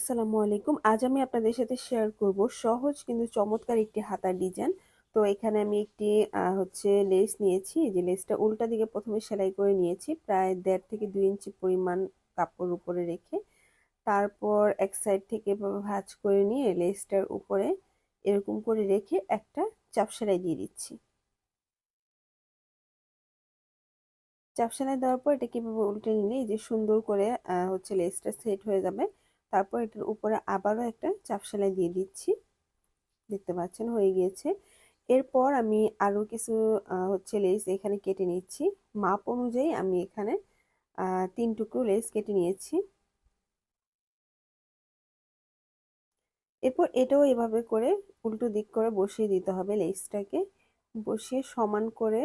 আসসালামু আলাইকুম। আজ আমি আপনাদের সাথে শেয়ার করব সহজ কিন্তু চমৎকার একটি হাতার ডিজাইন তো এখানে আমি একটি হচ্ছে লেস নিয়েছি। যে লেসটা উল্টা দিকে প্রথমে সেলাই করে নিয়েছি। প্রায় দেড় থেকে দুই ইঞ্চি পরিমাণ কাপড় উপরে রেখে তারপর এক সাইড থেকে এভাবে ভাঁজ করে নিয়ে লেসটার উপরে এরকম করে রেখে একটা চাপ সেলাই দিয়ে দিচ্ছি। চাপ সেলাই দেওয়ার পর এটা কীভাবে উল্টে নিলে যে সুন্দর করে হচ্ছে লেসটা সেট হয়ে যাবে। তারপর এটার উপরে আবারও একটা চাপ সেলাই দিয়ে দিচ্ছি। দেখতে পাচ্ছেন, হয়ে গিয়েছে। এরপর আমি আরও কিছু হচ্ছে লেস এখানে কেটে নিচ্ছি। মাপ অনুযায়ী আমি এখানে তিন টুকরো লেস কেটে নিয়েছি। এরপর এটাও এভাবে করে উল্টো দিক করে বসিয়ে দিতে হবে লেসটাকে বসিয়ে সমান করে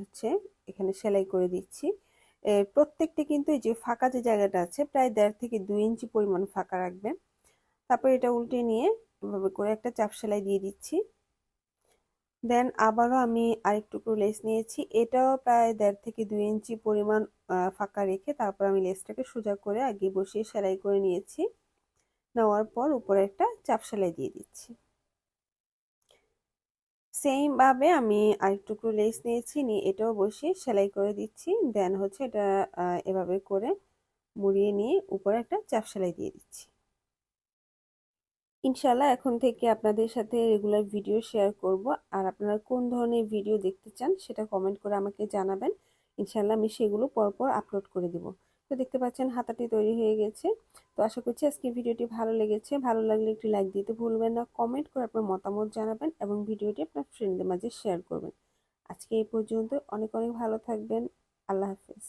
হচ্ছে এখানে সেলাই করে দিচ্ছি। প্রত্যেকটা কিন্তু এই যে ফাঁকা যে জায়গাটা আছে, প্রায় দেড় থেকে দুই ইঞ্চি পরিমাণ ফাঁকা রাখবেন। তারপর এটা উল্টে নিয়ে এভাবে করে একটা চাপ সেলাই দিয়ে দিচ্ছি। দেন আবারও আমি আরেকটুকু লেস নিয়েছি। এটাও প্রায় দেড় থেকে দুই ইঞ্চি পরিমাণ ফাঁকা রেখে তারপর আমি লেসটাকে সোজা করে আগে বসিয়ে সেলাই করে নিয়েছি। নেওয়ার পর উপরে একটা চাপ সেলাই দিয়ে দিচ্ছি। সেমভাবে আমি আরেকটুকু লেস নিয়েছি, নিয়ে এটাও বসিয়ে সেলাই করে দিচ্ছি। দেন হচ্ছে এটা এভাবে করে মুড়িয়ে নিয়ে উপরে একটা চাপ সেলাই দিয়ে দিচ্ছি। ইনশাল্লাহ এখন থেকে আপনাদের সাথে রেগুলার ভিডিও শেয়ার করব। আর আপনারা কোন ধরনের ভিডিও দেখতে চান সেটা কমেন্ট করে আমাকে জানাবেন। ইনশাল্লাহ আমি সেগুলো পরপর আপলোড করে দেব। তো দেখতে পাচ্ছেন, হাতাটি তৈরি হয়ে গেছে। তো আশা করছি আজকে ভিডিওটি ভালো লেগেছে। ভালো লাগলে একটি লাইক দিতে ভুলবেন না, কমেন্ট করে আপনার মতামত জানাবেন এবং ভিডিওটি আপনার ফ্রেন্ডদের মাঝে শেয়ার করবেন। আজকে এই পর্যন্ত অনেক অনেক ভালো থাকবেন। আল্লাহ হাফেজ।